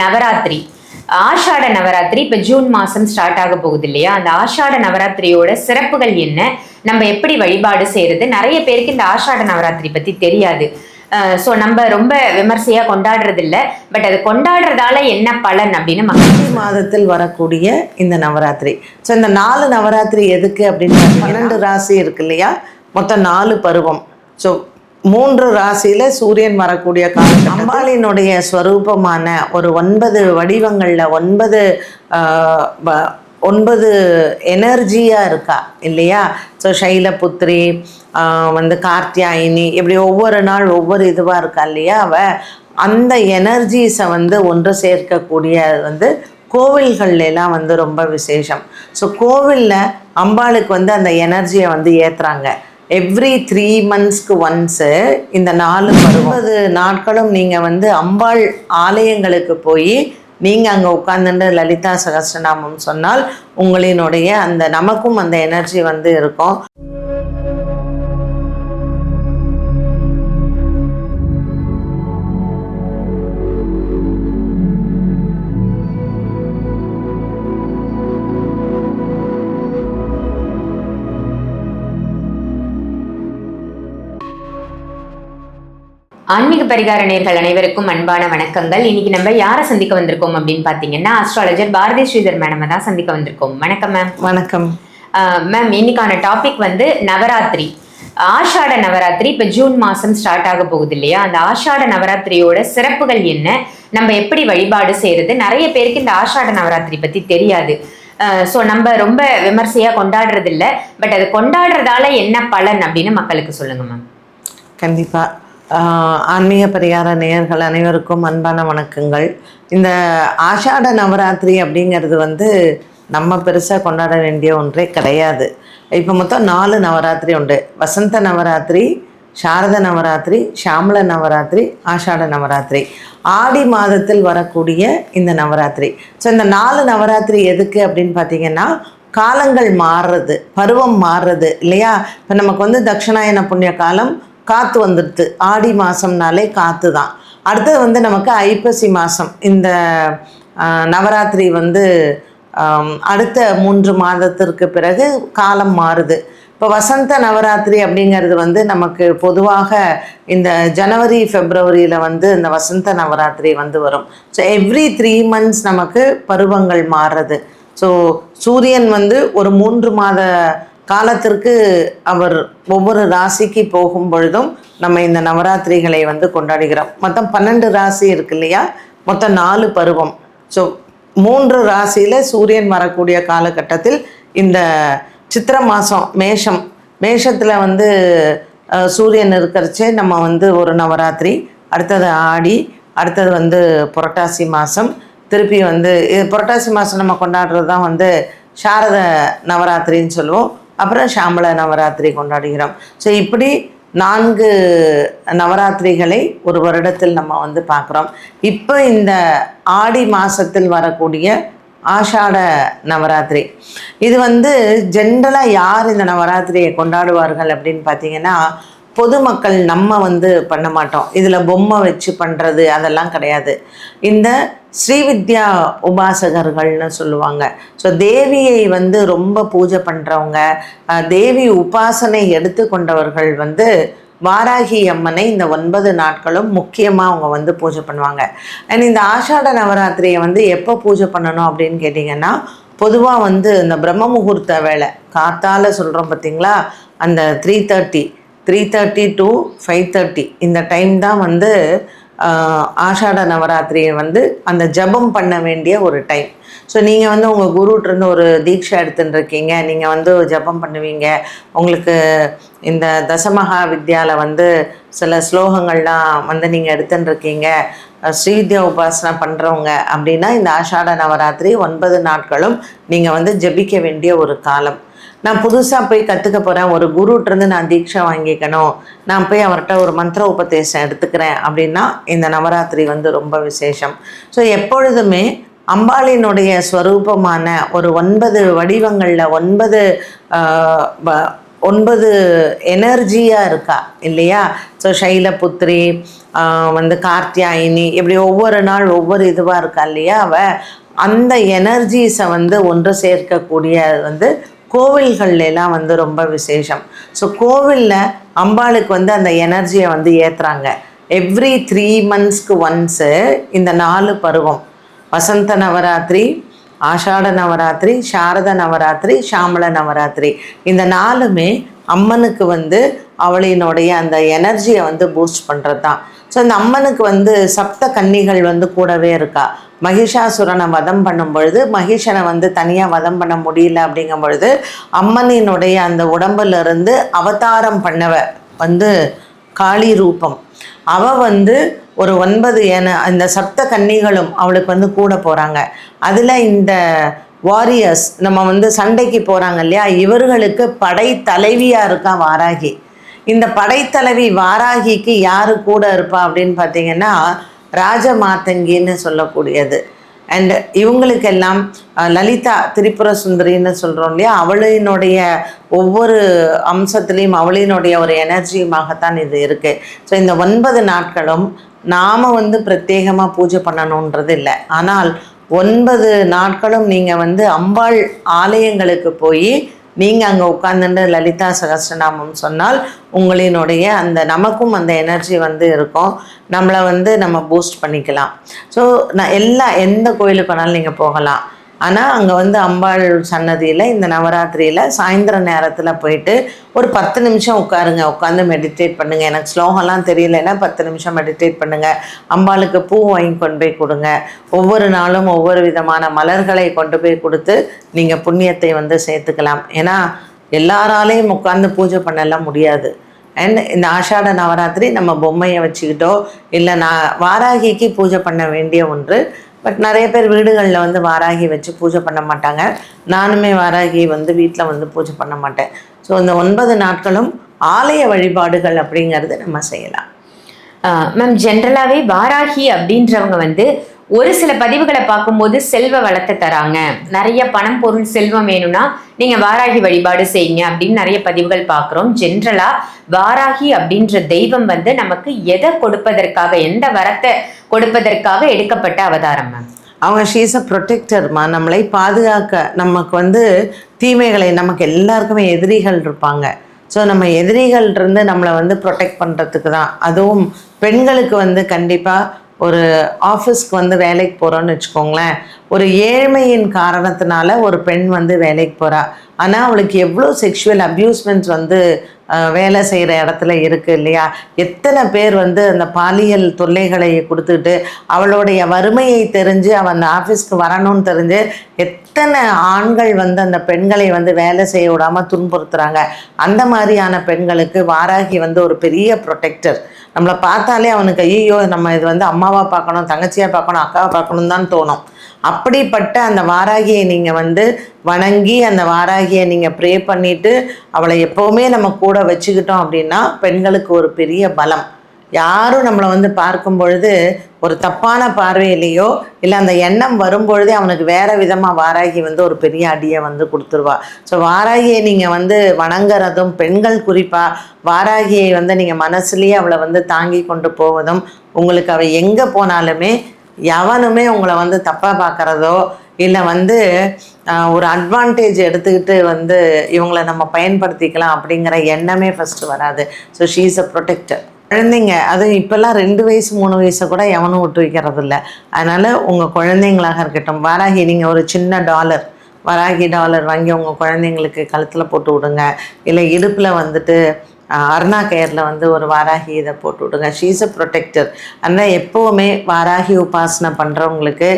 நவராத்திரி. ஆஷாட நவராத்திரி இப்ப ஜூன் மாசம் ஸ்டார்ட் ஆக போகுது இல்லையா? அந்த ஆஷாட நவராத்திரியோட சிறப்புகள் என்ன? நம்ம எப்படி வழிபாடு செய்யறது நிறைய பேருக்கு இந்த ஆஷாட நவராத்திரி பத்தி தெரியாது. ஸோ நம்ம ரொம்ப விமர்சையா கொண்டாடுறது இல்ல பட் அது கொண்டாடுறதால என்ன பலன் அப்படின்னு மகிழ்ச்சி மாதத்தில் வரக்கூடிய இந்த நவராத்திரி. ஸோ இந்த நாலு நவராத்திரி எதுக்கு அப்படின்னு பன்னெண்டு ராசி இருக்கு இல்லையா? மொத்தம் நாலு பருவம். ஸோ மூன்று ராசியில சூரியன் வரக்கூடிய காலம் அம்பாளினுடைய ஸ்வரூபமான ஒரு ஒன்பது வடிவங்கள்ல ஒன்பது வ- ஒன்பது எனர்ஜியாக இருக்கா இல்லையா? ஸோ சைலபுத்ரி வந்து கார்த்தியாயினி இப்படி ஒவ்வொரு நாள் ஒவ்வொரு இதுவாக இருக்கா இல்லையா? அவ அந்த எனர்ஜிஸை வந்து ஒன்று சேர்க்கக்கூடிய வந்து கோவில்கள்லாம் வந்து ரொம்ப விசேஷம். ஸோ கோவிலில் அம்பாளுக்கு வந்து அந்த எனர்ஜியை வந்து ஏற்றுறாங்க எவ்ரி த்ரீ மந்த்ஸ்க்கு ஒன்ஸு இந்த நாலு ஒன்பது நாட்களும் நீங்கள் வந்து அம்பாள் ஆலயங்களுக்கு போய் நீங்கள் அங்கே உட்காந்துட்டு லலிதா சகஸ்ரநாமம் சொன்னால் உங்களினுடைய அந்த நமக்கும் அந்த எனர்ஜி வந்து இருக்கும். ஆன்மீக பரிகார நேர்கள் அனைவருக்கும் அன்பான வணக்கங்கள். இன்னைக்கு நம்ம யாரை சந்திக்க வந்திருக்கோம் அப்படின்னு பாத்தீங்கன்னா அஸ்ட்ராலஜர் பாரதி ஸ்ரீதர் மேடம் தான் சந்திக்க வந்திருக்கோம். வணக்கம் மேம் வணக்கம். மேம் இன்னைக்கான டாபிக் வந்து நவராத்திரி. ஆஷாட நவராத்திரி இப்போ ஜூன் மாதம் ஸ்டார்ட் ஆக போகுது இல்லையா? அந்த ஆஷாட நவராத்திரியோட சிறப்புகள் என்ன? நம்ம எப்படி வழிபாடு செய்யறது நிறைய பேருக்கு இந்த ஆஷாட நவராத்திரி பற்றி தெரியாது. ஸோ நம்ம ரொம்ப விமர்சையாக கொண்டாடுறது இல்ல பட் அது கொண்டாடுறதால என்ன பலன் அப்படின்னு மக்களுக்கு சொல்லுங்க மேம் கண்டிப்பாக ஆன்மீக பரிகார நேயர்கள் அனைவருக்கும் அன்பான வணக்கங்கள். இந்த ஆஷாட நவராத்திரி அப்படிங்கிறது வந்து நம்ம பெருசாக கொண்டாட வேண்டிய ஒன்றே கிடையாது. இப்போ மொத்தம் நாலு நவராத்திரி உண்டு. வசந்த நவராத்திரி சாரத நவராத்திரி ஷாமல நவராத்திரி ஆஷாட நவராத்திரி. ஆடி மாதத்தில் வரக்கூடிய இந்த நவராத்திரி. ஸோ இந்த நாலு நவராத்திரி எதுக்கு அப்படின்னு பார்த்தீங்கன்னா காலங்கள் மாறுறது பருவம் மாறுறது இல்லையா? இப்போ நமக்கு வந்து தட்சிணாயன புண்ணிய காலம் காற்று வந்துடுது. ஆடி மாதம்னாலே காற்று தான் அடுத்தது வந்து நமக்கு ஐப்பசி மாதம் இந்த நவராத்திரி வந்து அடுத்த மூன்று மாதத்திற்கு பிறகு காலம் மாறுது. இப்போ வசந்த நவராத்திரி அப்படிங்கிறது வந்து நமக்கு பொதுவாக இந்த ஜனவரி ஃபெப்ரவரியில் வந்து இந்த வசந்த நவராத்திரி வந்து வரும். ஸோ எவ்ரி த்ரீ மந்த்ஸ் நமக்கு பருவங்கள் மாறுறது. ஸோ சூரியன் வந்து ஒரு மூன்று மாத காலத்திற்கு அவர் ஒவ்வொரு ராசிக்கு போகும் பொழுதும் நம்ம இந்த நவராத்திரிகளை வந்து கொண்டாடுகிறோம். மொத்தம் பன்னெண்டு ராசி இருக்கு இல்லையா? மொத்தம் நாலு பருவம். ஸோ மூன்று ராசியில் சூரியன் வரக்கூடிய காலகட்டத்தில் இந்த சித்திர மாதம் மேஷம். மேஷத்தில் வந்து சூரியன் இருக்கிறச்சே நம்ம வந்து ஒரு நவராத்திரி அடுத்தது ஆடி அடுத்தது வந்து புரட்டாசி மாதம் திருப்பி வந்து புரட்டாசி மாதம் நம்ம கொண்டாடுறது தான் வந்து சாரத நவராத்திரின்னு சொல்லுவோம். அப்புறம் சாம்பல நவராத்திரி கொண்டாடுகிறோம். ஸோ இப்படி நான்கு நவராத்திரிகளை ஒரு வருடத்தில் நம்ம வந்து பார்க்குறோம். இப்போ இந்த ஆடி மாதத்தில் வரக்கூடிய ஆஷாட நவராத்திரி. இது வந்து ஜென்ரலாக யார் இந்த நவராத்திரியை கொண்டாடுவார்கள் அப்படின்னு பார்த்தீங்கன்னா பொதுமக்கள் நம்ம வந்து பண்ண மாட்டோம். இதில் பொம்மை வச்சு பண்ணுறது அதெல்லாம் கிடையாது. இந்த ஸ்ரீவித்யா உபாசகர்கள்னு சொல்லுவாங்க. ஸோ தேவியை வந்து ரொம்ப பூஜை பண்ணுறவங்க தேவி உபாசனை எடுத்துக்கொண்டவர்கள் வந்து வாராகி அம்மனை இந்த ஒன்பது நாட்களும் முக்கியமாக அவங்க வந்து பூஜை பண்ணுவாங்க. அண்ட் இந்த ஆஷாட நவராத்திரியை வந்து எப்போ பூஜை பண்ணணும் அப்படின்னு கேட்டிங்கன்னா பொதுவாக வந்து இந்த பிரம்ம முகூர்த்த வேலை காத்தால சொல்கிறோம் பார்த்தீங்களா அந்த three thirty three thirty to five thirty இந்த டைம் தான் வந்து ஆஷாட நவராத்திரியை வந்து அந்த ஜபம் பண்ண வேண்டிய ஒரு டைம் ஸோ நீங்கள் வந்து உங்கள் குருட்டிருந்து ஒரு தீட்சை எடுத்துட்டு இருக்கீங்க. நீங்கள் வந்து ஜபம் பண்ணுவீங்க. உங்களுக்கு இந்த தசமகா வித்யாவில் வந்து சில ஸ்லோகங்கள்லாம் வந்து நீங்கள் எடுத்துட்டு இருக்கீங்க. அஹ் ஸ்ரீவித்யா உபாசனை பண்ணுறவங்க அப்படின்னா இந்த ஆஷாட நவராத்திரி ஒன்பது நாட்களும் நீங்கள் வந்து ஜெபிக்க வேண்டிய ஒரு காலம். நான் புதுசாக போய் கற்றுக்க போகிறேன் ஒரு குருட்டிருந்து நான் தீட்சை வாங்கிக்கணும். நான் போய் அவர்கிட்ட ஒரு மந்திர உபதேசம் எடுத்துக்கிறேன் அப்படின்னா இந்த நவராத்திரி வந்து ரொம்ப விசேஷம். ஸோ எப்பொழுதுமே அம்பாளினுடைய ஸ்வரூபமான ஒரு ஒன்பது வடிவங்களில் ஒன்பது வ- ஒன்பது எனர்ஜியாக இருக்கா? இல்லையா? ஸோ சைலபுத்திரி வந்து கார்த்தியாயினி இப்படி ஒவ்வொரு நாள் ஒவ்வொரு இதுவாக இருக்கா இல்லையா? அவ அந்த எனர்ஜிஸை வந்து ஒன்று சேர்க்கக்கூடிய வந்து கோவில்கள்லாம் வந்து ரொம்ப விசேஷம். ஸோ கோவிலில் அம்பாளுக்கு வந்து அந்த எனர்ஜியை வந்து ஏற்றுறாங்க எவ்ரி த்ரீ மந்த்ஸ்க்கு ஒன்ஸு இந்த நாலு பருவம். வசந்த நவராத்திரி ஆஷாட நவராத்திரி சாரத நவராத்திரி சாமள நவராத்திரி. இந்த நாளுமே அம்மனுக்கு வந்து அவளினுடைய அந்த எனர்ஜியை வந்து பூஸ்ட் பண்ணுறது தான் ஸோ இந்த அம்மனுக்கு வந்து சப்த கன்னிகள் வந்து கூடவே இருக்கா? மகிஷாசுரனை வதம் பண்ணும் பொழுது மகிஷனை வந்து தனியாக வதம் பண்ண முடியல அப்படிங்கும் பொழுது அம்மனினுடைய அந்த உடம்புலேருந்து அவதாரம் பண்ணவ வந்து காளி ரூபம். அவ வந்து ஒரு ஒன்பது என அந்த சப்த கன்னிகளும் அவளுக்கு வந்து கூட போகிறாங்க அதில் இந்த வாரியர்ஸ் நம்ம வந்து சண்டைக்கு போகிறாங்க இல்லையா? இவர்களுக்கு படை தலைவியாக இருக்கா வாராகி. இந்த படைத்தலைவி வாராகிக்கு யாரு கூட இருப்பா அப்படின்னு பார்த்தீங்கன்னா ராஜமாத்தங்கின்னு சொல்லக்கூடியது. அண்ட் இவங்களுக்கெல்லாம் லலிதா திரிபுர சுந்தரின்னு சொல்கிறோம் இல்லையா? அவளினுடைய ஒவ்வொரு அம்சத்துலேயும் அவளினுடைய ஒரு எனர்ஜியுமாகத்தான் இது இருக்குது ஸோ இந்த ஒன்பது நாட்களும் நாம் வந்து பிரத்யேகமாக பூஜை பண்ணணுன்றது இல்லை. ஆனால் ஒன்பது நாட்களும் நீங்கள் வந்து அம்பாள் ஆலயங்களுக்கு போய் நீங்கள் அங்கே உட்காந்துட்டு லலிதா சகஸ்ரநாமம் சொன்னால் உங்களினுடைய அந்த நமக்கும் அந்த எனர்ஜி வந்து இருக்கும். நம்மளை வந்து நம்ம பூஸ்ட் பண்ணிக்கலாம். ஸோ நான் எல்லா எந்த கோயிலுக்கு வேணாலும் நீங்கள் போகலாம். ஆனால் அங்கே வந்து அம்பாள் சன்னதியில் இந்த நவராத்திரியில் சாயந்தர நேரத்தில் போயிட்டு ஒரு பத்து நிமிஷம் உட்காருங்க. உட்காந்து மெடிடேட் பண்ணுங்கள் எனக்கு ஸ்லோகம்லாம் தெரியலைன்னா பத்து நிமிஷம் மெடிடேட் பண்ணுங்கள் அம்பாளுக்கு பூ வாங்கி கொண்டு போய் கொடுங்க. ஒவ்வொரு நாளும் ஒவ்வொரு விதமான மலர்களை கொண்டு போய் கொடுத்து நீங்கள் புண்ணியத்தை வந்து சேர்த்துக்கலாம். ஏன்னா எல்லாராலையும் உட்காந்து பூஜை பண்ணலாம் முடியாது. அண்ட் இந்த ஆஷாட நவராத்திரி நம்ம பொம்மையை வச்சுக்கிட்டோ இல்லை நான் வாராகிக்கு பூஜை பண்ண வேண்டிய ஒன்று பட் நிறைய பேர் வீடுகளில் வந்து வாராகி வச்சு பூஜை பண்ண மாட்டாங்க. நானுமே வாராகி வந்து வீட்டில் வந்து பூஜை பண்ண மாட்டேன். ஸோ இந்த ஒன்பது நாட்களும் ஆலய வழிபாடுகள் அப்படிங்கிறது நம்ம செய்யலாம். மேம் ஜென்ரலாகவே வாராகி அப்படின்றவங்க வந்து ஒரு சில பதிவுகளை பார்க்கும்போது செல்வ வளத்தை தராங்க. நிறைய பணம் பொருள் செல்வம் வேணும்னா நீங்க வாராகி வழிபாடு செய்யுங்க அப்படின்னு நிறைய பதிவுகள் பார்க்குறோம். ஜென்ரலா வாராகி அப்படின்ற தெய்வம் வந்து நமக்கு எதை கொடுப்பதற்காக எந்த வரத்தை கொடுப்பதற்காக எடுக்கப்பட்ட அவதாரம் மேம் அவங்க ஷீஸ் அ ப்ரொடெக்டர்மா நம்மளை பாதுகாக்க நமக்கு வந்து தீமைகளை நமக்கு எல்லாருக்குமே எதிரிகள் இருப்பாங்க. ஸோ நம்ம எதிரிகள் இருந்து நம்மளை வந்து ப்ரொடெக்ட் பண்ணுறதுக்கு தான். அதுவும் பெண்களுக்கு வந்து கண்டிப்பாக ஒரு ஆஃபீஸ்க்கு வந்து வேலைக்கு போகிறோன்னு வச்சுக்கோங்களேன் ஒரு ஏழ்மையின் காரணத்தினால ஒரு பெண் வந்து வேலைக்கு போகிறா ஆனால் அவளுக்கு எவ்வளோ செக்ஷுவல் அப்யூஸ்மெண்ட்ஸ் வந்து வேலை செய்கிற இடத்துல இருக்குது இல்லையா? எத்தனை பேர் வந்து அந்த பாலியல் தொல்லைகளை கொடுத்துட்டு அவளுடைய வறுமையை தெரிஞ்சு அவன் அந்த ஆஃபீஸ்க்கு வரணும்னு தெரிஞ்சு எத்தனை ஆண்கள் வந்து அந்த பெண்களை வந்து வேலை செய்ய விடாமல் துன்புறுத்துகிறாங்க அந்த மாதிரியான பெண்களுக்கு வாராகி வந்து ஒரு பெரிய ப்ரொடெக்டர் நம்மளை பார்த்தாலே அவனுக்கு ஐயோ நம்ம இது வந்து அம்மாவாக பார்க்கணும் தங்கச்சியாக பார்க்கணும் அக்காவை பார்க்கணும் தான் தோணும். அப்படிப்பட்ட அந்த வாராகியை நீங்கள் வந்து வணங்கி அந்த வாராகியை நீங்கள் ப்ரே பண்ணிவிட்டு அவளை எப்போவுமே நம்ம கூட வச்சுக்கிட்டோம் அப்படின்னா பெண்களுக்கு ஒரு பெரிய பலம். யாரும் நம்மளை வந்து பார்க்கும் பொழுது ஒரு தப்பான பார்வையிலேயோ இல்லை அந்த எண்ணம் வரும்பொழுதே அவனுக்கு வேற விதமாக வாராகி வந்து ஒரு பெரிய அடியை வந்து கொடுத்துருவா. ஸோ வாராகியை நீங்கள் வந்து வணங்குறதும் பெண்கள் குறிப்பாக வாராகியை வந்து நீங்கள் மனசுலேயே அவளை வந்து தாங்கி கொண்டு போவதும் உங்களுக்கு அவள் எங்கே போனாலுமே எவனுமே உங்களை வந்து தப்பாக பார்க்குறதோ இல்லை வந்து ஒரு அட்வான்டேஜ் எடுத்துக்கிட்டு வந்து இவங்களை நம்ம பயன்படுத்திக்கலாம் அப்படிங்கிற எண்ணமே ஃபஸ்ட்டு வராது. ஸோ ஷீஸ் அ ப்ரொடெக்டர் குழந்தைங்க அதுவும் இப்போல்லாம் ரெண்டு வயசு மூணு வயசை கூட எவனும் விட்டு வைக்கிறது இல்லை அதனால் உங்கள் குழந்தைங்களாக இருக்கட்டும் வாராகி நீங்கள் ஒரு சின்ன டாலர் வராகி டாலர் வாங்கி உங்கள் குழந்தைங்களுக்கு கழுத்தில் போட்டு விடுங்க. இல்லை இடுப்பில் வந்துட்டு அருணா கயரில் வந்து ஒரு வாராகி இதை போட்டு விடுங்க. ஷீஸ் அ ப்ரொடெக்டர் அதனால் எப்போவுமே வாராகி உபாசனை பண்ணுறவங்களுக்கு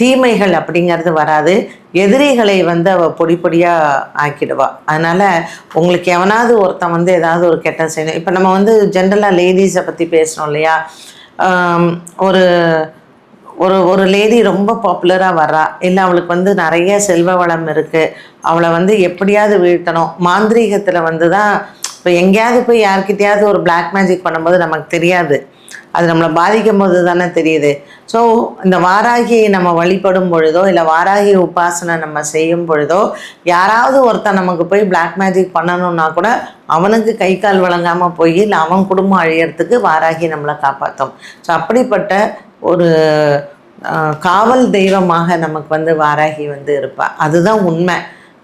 தீமைகள் அப்படிங்கிறது வராது. எதிரிகளை வந்து அவள் பொடி பொடியாக ஆக்கிடுவா. அதனால் உங்களுக்கு எவனாவது ஒருத்தன் வந்து ஏதாவது ஒரு கெட்ட செய்யணும். இப்போ நம்ம வந்து ஜென்ரலாக லேடிஸை பற்றி பேசுகிறோம் இல்லையா? ஒரு ஒரு ஒரு லேடி ரொம்ப பாப்புலராக வர்றா. இல்லை அவளுக்கு வந்து நிறைய செல்வ வளம் இருக்குது அவளை வந்து எப்படியாவது வீழ்த்தணும். மாந்திரீகத்தில் வந்து தான் இப்போ எங்கேயாவது போய் யார்கிட்டயாவது ஒரு பிளாக் மேஜிக் பண்ணும்போது நமக்கு தெரியாது. அது நம்மளை பாதிக்கும் போது தானே தெரியுது. ஸோ இந்த வாராகியை நம்ம வழிபடும் பொழுதோ இல்லை வாராகி உபாசனை நம்ம செய்யும் பொழுதோ யாராவது ஒருத்தன் நமக்கு போய் பிளாக் மேஜிக் பண்ணணும்னா கூட அவனுக்கு கை கால் வழங்காமல் போய் இல்லை அவன் குடும்பம் அழியறதுக்கு வாராகி நம்மளை காப்பாற்றும் ஸோ அப்படிப்பட்ட ஒரு காவல் தெய்வமாக நமக்கு வந்து வாராகி வந்து இருப்பாள் அதுதான் உண்மை.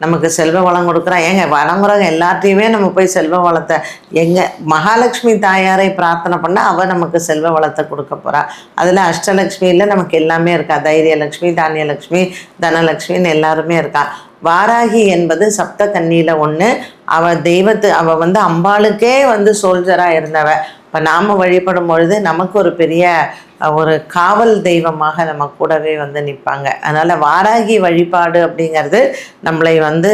நமக்கு செல்வ வளம் கொடுக்குறா. ஏங்க வளங்குறவங்க எல்லாத்தையுமே நம்ம போய் செல்வ வளத்தை எங்கே மகாலட்சுமி தாயாரை பிரார்த்தனை பண்ணால் அவள் நமக்கு செல்வ வளத்தை கொடுக்க போகிறாள் அதில் அஷ்டலக்ஷ்மியில் நமக்கு எல்லாமே இருக்கா. தைரியலக்ஷ்மி தானியலக்ஷ்மி தனலக்ஷ்மின்னு எல்லாருமே இருக்கா. வாராகி என்பது சப்த கன்னியில் ஒன்று அவள் தெய்வத்து அவள் வந்து அம்பாளுக்கே வந்து சோல்ஜராக இருந்தவள் இப்போ நாம் வழிபடும் பொழுது நமக்கு ஒரு பெரிய ஒரு காவல் தெய்வமாக நம்ம கூடவே வந்து நிற்பாங்க அதனால் வாராகி வழிபாடு அப்படிங்கிறது நம்மளை வந்து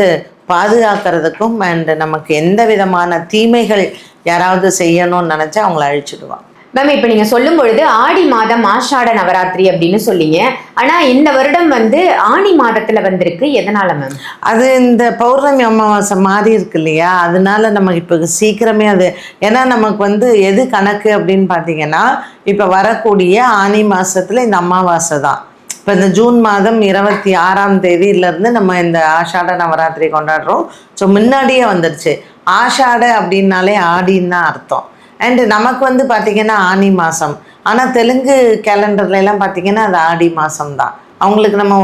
பாதுகாக்கிறதுக்கும் அண்டு நமக்கு எந்த விதமான தீமைகள் யாராவது செய்யணும்னு நினச்சா அவங்கள அழிச்சிடுவாங்க. மேம் இப்போ நீங்கள் சொல்லும் பொழுது ஆடி மாதம் ஆஷாட நவராத்திரி அப்படின்னு சொல்லிங்க ஆனால் இந்த வருடம் வந்து ஆணி மாதத்தில் வந்திருக்கு. எதனால மேம் அது இந்த பௌர்ணமி அமாவாசை மாறி இருக்கு இல்லையா? அதனால நமக்கு இப்போ சீக்கிரமே அது ஏன்னா நமக்கு வந்து எது கணக்கு அப்படின்னு பார்த்தீங்கன்னா இப்போ வரக்கூடிய ஆனி மாதத்தில் இந்த அமாவாசை தான். இப்போ இந்த ஜூன் மாதம் இருபத்தி ஆறாம் தேதியிலேருந்து நம்ம இந்த ஆஷாட நவராத்திரி கொண்டாடுறோம். ஸோ முன்னாடியே வந்துடுச்சு ஆஷாட அப்படின்னாலே ஆடின்னு தான் அர்த்தம். அண்டு நமக்கு வந்து பார்த்திங்கன்னா ஆனி மாதம் ஆனால் தெலுங்கு கேலண்டர்ல எல்லாம் பார்த்திங்கன்னா அது ஆடி மாதம் தான் அவங்களுக்கு நம்ம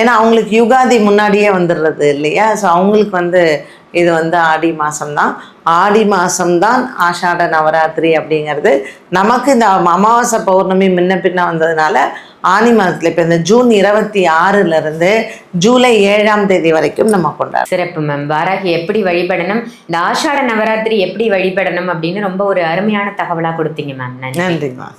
ஏன்னா அவங்களுக்கு யுகாதி முன்னாடியே வந்துடுறது இல்லையா? ஸோ அவங்களுக்கு வந்து இது வந்து ஆடி மாதம்தான் ஆடி மாதம்தான் ஆஷாட நவராத்திரி அப்படிங்கிறது. நமக்கு இந்த அமாவாசை பௌர்ணமி முன்ன பின்ன வந்ததுனால ஆனி மாதத்தில் இப்போ இந்த ஜூன் இருபத்தி ஆறுலேருந்து ஜூலை ஏழாம் தேதி வரைக்கும் நம்ம கொண்டாடுறோம். சிறப்பு மேம் வாராகி எப்படி வழிபடணும்? இந்த ஆஷாட நவராத்திரி எப்படி வழிபடணும் அப்படின்னு ரொம்ப ஒரு அருமையான தகவலா கொடுத்தீங்க மேம் நன்றி. நன்றிம்மா